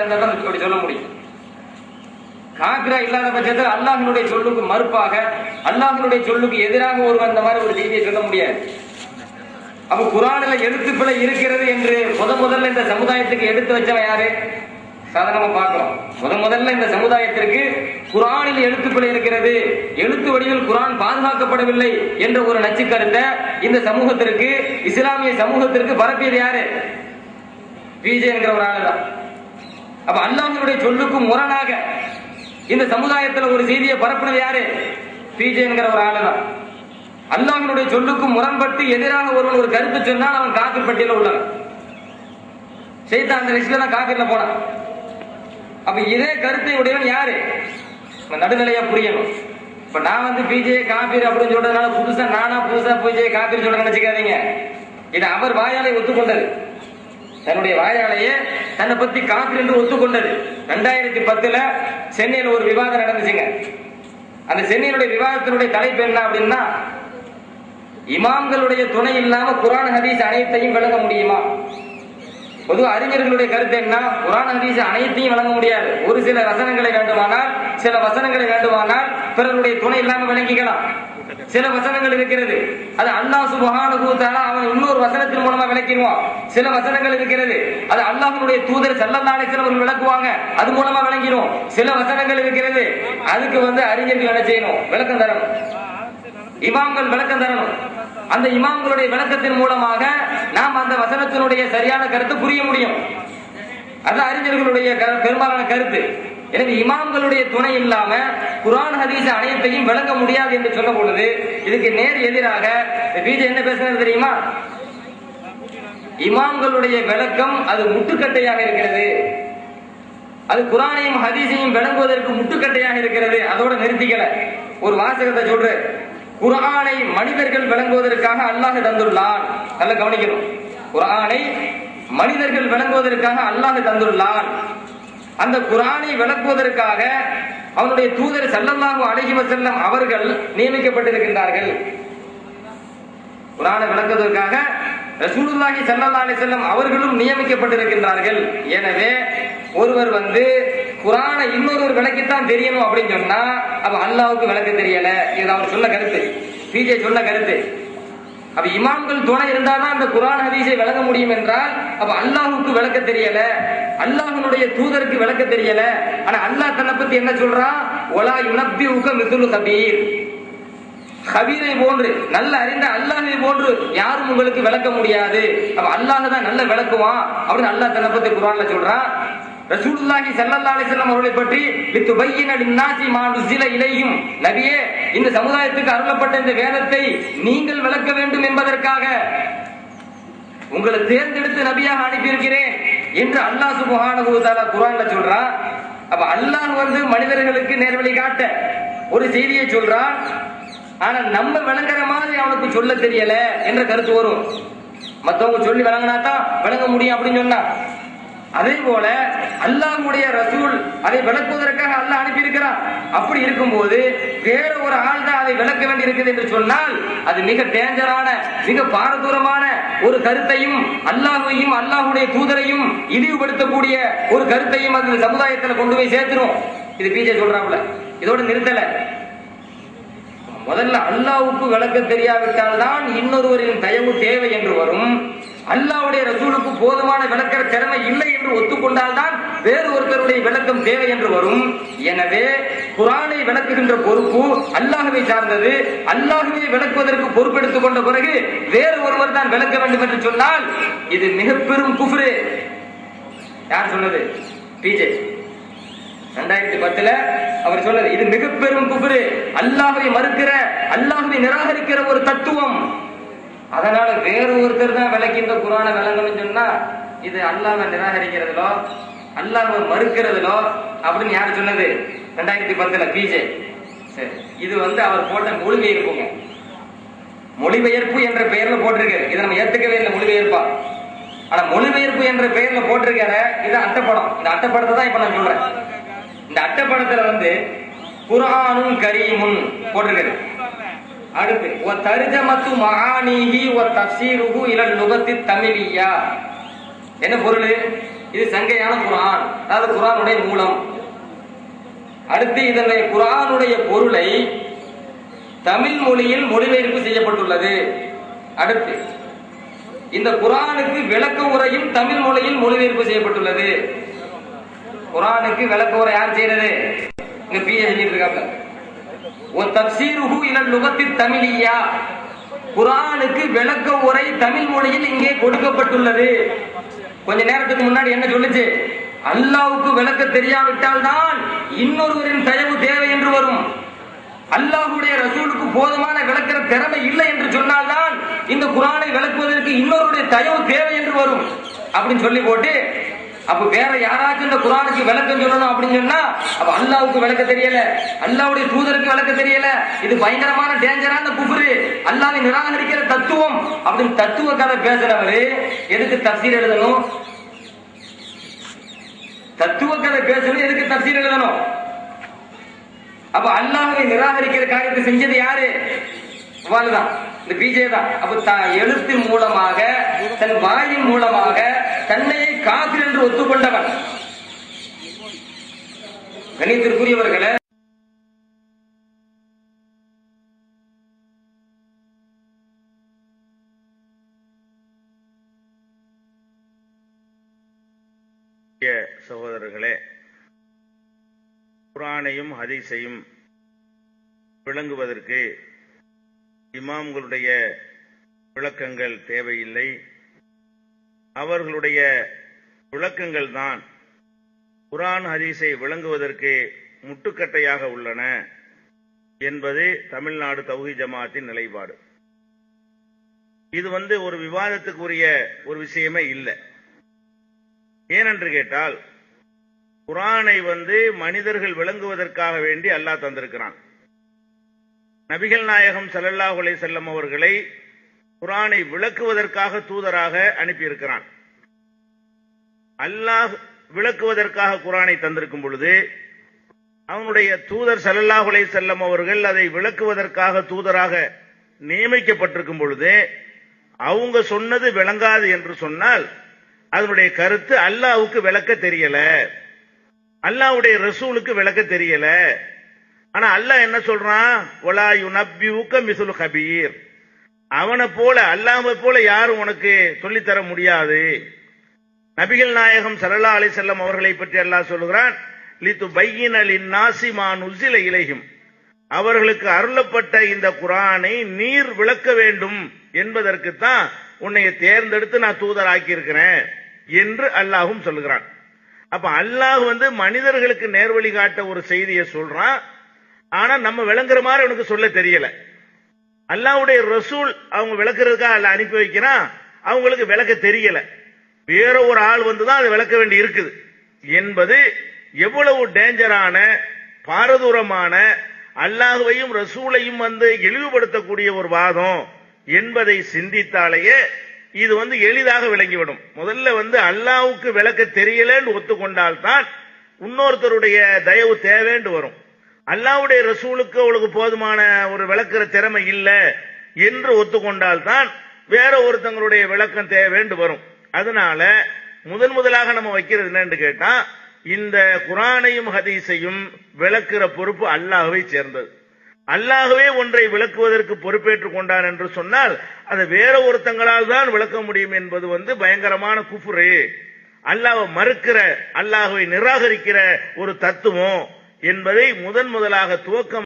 இருந்தா இப்படி சொல்ல முடியும். இல்லாத பட்சத்தில் அல்லாஹினுடைய சொல்லுக்கு மறுப்பாக அல்லாஹினுடைய சொல்லுக்கு எதிராக ஒரு அந்த மாதிரி ஒரு செய்தியை சொல்ல முடியாது. அப்ப குரானில் எழுத்துப்பிழை இருக்கிறது என்று முத முதல்ல இந்த சமுதாயத்துக்கு எடுத்து வச்சவன் யாரு? சாதாரணமா பார்க்கலாம் முத முதல்ல இந்த சமுதாயத்திற்கு குரானில் எழுத்துப்பிழை இருக்கிறது. எழுத்து வடிவில் குரான் பாதுகாக்கப்படவில்லை என்ற ஒரு நச்சு கருத்தை இந்த சமூகத்திற்கு இஸ்லாமிய சமூகத்திற்கு பரப்பியது யாரு? பிஜே என்கிற ஒரு ஆளு தான் அப்ப அல்லாஹினுடைய சொல்லுக்கும் முரணாக இந்த சமுதாயத்துல ஒரு செய்தியை பரப்புனது யாரு? பிஜேங்கிற ஒரு ஆளு தான் அல்லாஹினுடைய சொல்லுக்கும் முரண்பட்டு எதிராக ஒருவன் ஒரு கருத்து சொன்னால் அவன் காப்பீர் பட்டியல உள்ளவன். செய்தான் அந்த லிஸ்ட்ல தான் காப்பீர்ல போனான். அப்ப இதே கருத்தை உடையவன் யாரு? நம்ம நடுநிலையா புரியணும். இப்ப நான் வந்து பிஜே காபீர் அப்படின்னு சொல்றதுனால புதுசா நானா புதுசா பிஜே காபீர் சொல்ல நினைச்சுக்காதீங்க. இது அவர் வாயாலை ஒத்துக்கொண்டது. தன்னுடைய வாயாலேயே தன்னை பத்தி காபீர் என்று ஒத்துக்கொண்டது. ரெண்டாயிரத்தி பத்துல சென்னையில் ஒரு விவாதம் நடந்துச்சுங்க. அந்த சென்னையினுடைய விவாதத்தினுடைய தலைப்பு என்ன அப்படின்னா இமாம்களுடைய துணை இல்லாம குரான் ஹதீஸ் அனைத்தையும் விளங்க முடியுமா? பொது அறிஞர்களுடைய கருத்து என்ன? குரான் ஹதீஸ் அனைத்தையும் வழங்க முடியாது. ஒரு சில வசனங்களை வேண்டுமானால் சில வசனங்களை வேண்டுமானால் பிறருடைய துணை இல்லாம விளங்கிக்கலாம். சில வசனங்கள் இருக்கிறது. அது அல்லாஹ் சுபகான தஆலா அவன் இன்னொரு வசனத்தின் விளக்கிடுவோம் சில வசனங்கள் இருக்கிறது. அது அல்லாஹனுடைய தூதர் ஸல்லல்லாஹு அலைஹி விளக்குவாங்க. அது மூலமா விளங்கிடும். சில வசனங்கள் இருக்கிறது. அதுக்கு வந்து அறிஞர்கள் என்ன செய்யணும். விளக்கம் தரணும். இமாம்கள் விளக்கம் தரணும். அந்த இமாம்களுடைய விளக்கத்தின் மூலமாக நாம் அந்த வசனத்தினுடைய சரியான கருத்து புரிய முடியும். அது அறிஞர்களுடைய பெரும்பாலான கருத்து. எனவே இமாம்களுடைய துணை இல்லாம குரான் ஹதீஸ் அனைத்தையும் விளங்க முடியாது என்று சொல்ல பொழுது இதுக்கு நேர் எதிராக பிஜே என்ன பேசுறது தெரியுமா? இமாம்களுடைய விளக்கம் அது முட்டுக்கட்டையாக இருக்கிறது. அது குரானையும் ஹதீஸையும் விளங்குவதற்கு முட்டுக்கட்டையாக இருக்கிறது. அதோட நிறுத்திக்கல. ஒரு வாசகத்தை சொல்ற குரானை மனிதர்கள் விளங்குவதற்காக அல்லாஹ் தந்துள்ளான். நல்ல கவனிக்கணும். குரானை மனிதர்கள் விளங்குவதற்காக அல்லாஹ் தந்துள்ளான். அந்த குரானை விளக்குவதற்காக அவனுடைய தூதர் ஸல்லல்லாஹு அழகிவ செல்லம் அவர்கள் நியமிக்கப்பட்டிருக்கின்றார்கள். குரானை விளக்குவதற்காக ரசூலுல்லாஹி சல்லா அலி செல்லம் அவர்களும் நியமிக்கப்பட்டிருக்கின்றார்கள். எனவே ஒருவர் வந்து குரானை இன்னொருவர் விளக்கித்தான் தெரியணும் அப்படின்னு சொன்னா அப்ப அல்லாவுக்கு விளக்க தெரியல. இது அவர் சொன்ன கருத்து. பிஜே சொன்ன கருத்து. அப்ப இமாம்கள் துணை இருந்தாதான் அந்த குரான் ஹதீஸை விளங்க முடியும் என்றால் அப்ப அல்லாஹுக்கு விளக்க தெரியல. அல்லாஹனுடைய தூதருக்கு விளக்க தெரியல. ஆனா அல்லாஹ் தன்னை பத்தி என்ன சொல்றான் ஒலா யுனப்பி உக மிதுலு கபீர். ஹபீரை போன்று நல்ல அறிந்த அல்லாஹை போன்று யாரும் உங்களுக்கு விளக்க முடியாது. அப்ப அல்லாஹ் தான் நல்ல விளக்குவான் அப்படின்னு அல்லாஹ் தன்னை பத்தி குரான்ல சொல்றான் ரசூலுல்லாஹி ஸல்லல்லாஹு அலைஹி வஸல்லம் அவர்களை பற்றி லித்துபையின லின்னாசி மா நுஸில இலையும். நபியே இந்த சமுதாயத்துக்கு அருளப்பட்ட இந்த வேதத்தை நீங்கள் விளக்க வேண்டும் என்பதற்காக உங்களை தேர்ந்தெடுத்து நபியாக அனுப்பியிருக்கிறேன் என்று அல்லாஹ் சுபஹானஹு வ குர்ஆன்ல சொல்றான் அப்ப அல்லாஹ் வந்து மனிதர்களுக்கு நேர்வழி காட்ட ஒரு செய்தியை சொல்றான் ஆனா நம்ம விளங்குற மாதிரி அவனுக்கு சொல்ல தெரியல என்ற கருத்து வரும். மத்தவங்க சொல்லி விளங்கினா தான் விளங்க முடியும் அப்படின்னு சொன்னா. அதே போல அல்லாஹ்வுடைய ரசூல் அதை விளக்குவதற்காக அல்லாஹ் அனுப்பியிருக்கிறான். அப்படி இருக்கும்போது வேற ஒரு ஆள் தான் அதை விளக்க வேண்டி இருக்குது என்று சொன்னால் அது மிக டேஞ்சரான மிக பாரதூரமான ஒரு கருத்தையும் அல்லாஹையும் அல்லாஹ்வுடைய தூதரையும் இழிவுபடுத்தக்கூடிய ஒரு கருத்தையும் அது சமுதாயத்துல கொண்டு போய் சேர்த்துரும். இது பிஜே சொல்றாப்புல. இதோட நிறுத்தலை. முதல்ல அல்லாவுக்கு விளக்க தெரியாவிட்டால் தான் இன்னொருவரின் தயவு தேவை என்று வரும். அல்லாவுடைய ரசூலுக்கு போதுமான விளக்கிற திறமை இல்லை என்று ஒத்துக்கொண்டால் தான் வேறு ஒருத்தருடைய விளக்கம் தேவை என்று வரும். எனவே குரானை விளக்குகின்ற பொறுப்பு அல்லாஹுவை சார்ந்தது. அல்லாஹுவை விளக்குவதற்கு பொறுப்பெடுத்துக் கொண்ட பிறகு வேறு ஒருவர் தான் விளக்க வேண்டும் என்று சொன்னால் இது மிக பெரும் யார் சொன்னது? பிஜே ரெண்டாயிரத்தி பத்துல அவர் சொன்னது இது மிக பெரும் குபுரு அல்லாஹை மறுக்கிற அல்லாஹை நிராகரிக்கிற ஒரு தத்துவம். அதனால வேறு ஒருத்தர் தான் விளக்கி இந்த குரான விளங்கணும்னு சொன்னா இது அல்லாஹை நிராகரிக்கிறதுலோ அல்லாஹை மறுக்கிறதுலோ அப்படின்னு யார் சொன்னது? ரெண்டாயிரத்தி பத்துல பிஜே சரி இது வந்து அவர் போட்ட மொழிபெயர்ப்புங்க. மொழிபெயர்ப்பு என்ற பெயர்ல போட்டிருக்கு. இதை நம்ம ஏத்துக்கவே இல்லை மொழிபெயர்ப்பா. ஆனா மொழிபெயர்ப்பு என்ற பெயர்ல போட்டிருக்கிற இது அட்டைப்படம். இந்த அட்டைப்படத்தை தான் இப்ப நான் சொல்றேன். இந்த அட்டைப்படத்துல வந்து குரானும் கரீமுன் போட்டிருக்கிறது அடுத்து ஒ தர்ஜமத்து மகானீகி ஒ தப்சீருஹு இலல் லுகத்தி தமிழியா என்ன பொருள்? இது சங்கையான குரான் அதாவது குரானுடைய மூலம். அடுத்து இதனுடைய குரானுடைய பொருளை தமிழ் மொழியில் மொழிபெயர்ப்பு செய்யப்பட்டுள்ளது. அடுத்து இந்த குரானுக்கு விளக்க உரையும் தமிழ் மொழியில் மொழிபெயர்ப்பு செய்யப்பட்டுள்ளது. குரானுக்கு விளக்க உரை யார் செய்யறது இங்க பிஏ செஞ்சிட்டு இருக்காப்ல ஒரு தப்சீருஹு இலல் லுகத்தி தமிழியா குரானுக்கு விளக்க உரை தமிழ் மொழியில் இங்கே கொடுக்கப்பட்டுள்ளது. கொஞ்ச நேரத்துக்கு முன்னாடி என்ன சொல்லுச்சு? அல்லாவுக்கு விளக்க தெரியாவிட்டால் தான் இன்னொருவரின் தயவு தேவை என்று வரும். அல்லாஹுடைய ரசூலுக்கு போதுமான விளக்கிற திறமை இல்லை என்று சொன்னால்தான் இந்த குரானை விளக்குவதற்கு இன்னொருடைய தயவு தேவை என்று வரும். அப்படின்னு சொல்லி போட்டு அப்ப வேற யாராச்சும் இந்த குரானுக்கு விளக்கம் சொல்லணும் அப்படின்னு சொன்னா அப்ப அல்லாவுக்கு விளக்க தெரியல. அல்லாவுடைய தூதருக்கு விளக்க தெரியல. இது பயங்கரமான டேஞ்சரான குபுரு அல்லாவை நிராகரிக்கிற தத்துவம். அப்படின்னு தத்துவ கதை பேசுறவரு எதுக்கு தப்சீர் எழுதணும்? தத்துவ கதை பேசணும் எதுக்கு தப்சீர் எழுதணும்? அப்ப அல்லாவை நிராகரிக்கிற காரியத்தை செஞ்சது யாரு? தான் இந்த பிஜே தான். அப்ப தான் எழுத்தின் மூலமாக தன் வாயின் மூலமாக தன்னையே காபிர் என்று ஒத்துக்கொண்டவன். கணித்திற்குரியவர்களே சகோதரர்களே குரானையும் ஹதீஸையும் விளங்குவதற்கு இமாம்களுடைய விளக்கங்கள் தேவையில்லை. அவர்களுடைய விளக்கங்கள் தான் குரான் ஹதீஸை விளங்குவதற்கு முட்டுக்கட்டையாக உள்ளன என்பது தமிழ்நாடு தௌஹி ஜமாத்தின் நிலைப்பாடு. இது வந்து ஒரு விவாதத்துக்குரிய ஒரு விஷயமே இல்லை. ஏனென்று கேட்டால் குரானை வந்து மனிதர்கள் விளங்குவதற்காக வேண்டி அல்லாஹ் தந்திருக்கிறான். நபிகள் நாயகம் ஸல்லல்லாஹு அலைஹி செல்லம் அவர்களை குரானை விளக்குவதற்காக தூதராக அனுப்பியிருக்கிறான். அல்லாஹ் விளக்குவதற்காக குரானை தந்திருக்கும் பொழுது அவனுடைய தூதர் ஸல்லல்லாஹு அலைஹி செல்லம் அவர்கள் அதை விளக்குவதற்காக தூதராக நியமிக்கப்பட்டிருக்கும் பொழுது அவங்க சொன்னது விளங்காது என்று சொன்னால் அதனுடைய கருத்து அல்லாவுக்கு விளக்க தெரியல. அல்லாவுடைய ரசூலுக்கு விளக்க தெரியல. ஆனா அல்லாஹ் என்ன சொல்றான்? ஒலா யுனப்பியுக்க மிசுல் ஹபீர் அவனை போல அல்லாம போல யாரும் உனக்கு சொல்லித்தர முடியாது. நபிகள் நாயகம் சல்லா அலி செல்லம் அவர்களை பற்றி அல்லாஹ் சொல்லுகிறான் லித்து பையின் அலின் நாசிமா நுசில இலையும் அவர்களுக்கு அருளப்பட்ட இந்த குரானை நீர் விளக்க வேண்டும் என்பதற்குத்தான் உன்னை தேர்ந்தெடுத்து நான் தூதராக்கி இருக்கிறேன் என்று அல்லாஹும் சொல்லுகிறான். அப்ப அல்லாஹ் வந்து மனிதர்களுக்கு நேர்வழி காட்ட ஒரு செய்தியை சொல்றான் ஆனா நம்ம விளங்குற மாதிரி அவனுக்கு சொல்ல தெரியல. அல்லாஹ்வுடைய ரசூல் அவங்க விளக்குறதுக்காக அல்ல அனுப்பி வைக்கிறான். அவங்களுக்கு விளக்க தெரியல. வேற ஒரு ஆள் வந்து தான் அதை விளக்க வேண்டி இருக்குது. என்பது எவ்வளவு டேஞ்சரான பாரதூரமான அல்லாஹுவையும் ரசூலையும் வந்து இழிவுபடுத்தக்கூடிய ஒரு வாதம் என்பதை சிந்தித்தாலேயே இது வந்து எளிதாக விளங்கிவிடும். முதல்ல வந்து அல்லாவுக்கு விளக்க தெரியலன்னு ஒத்துக்கொண்டால்தான் இன்னொருத்தருடைய தயவு தேவைன்னு வரும். அல்லாவுடைய ரசூலுக்கு அவளுக்கு போதுமான ஒரு விளக்குற திறமை இல்லை என்று ஒத்துக்கொண்டால்தான் வேற ஒருத்தங்களுடைய விளக்கம் தேவைண்டு வரும். அதனால முதன் முதலாக நம்ம வைக்கிறது என்னன்னு கேட்டா இந்த குரானையும் ஹதீஸையும் விளக்குற பொறுப்பு அல்லாஹவை சேர்ந்தது. அல்லாகவே ஒன்றை விளக்குவதற்கு பொறுப்பேற்றுக் கொண்டான் என்று சொன்னால் அதை வேற ஒருத்தங்களால் தான் விளக்க முடியும் என்பது வந்து பயங்கரமான குஃபுரு. அல்லாவை மறுக்கிற அல்லாஹவை நிராகரிக்கிற ஒரு தத்துவம். என்பதை முதன் முதலாக துவக்கம்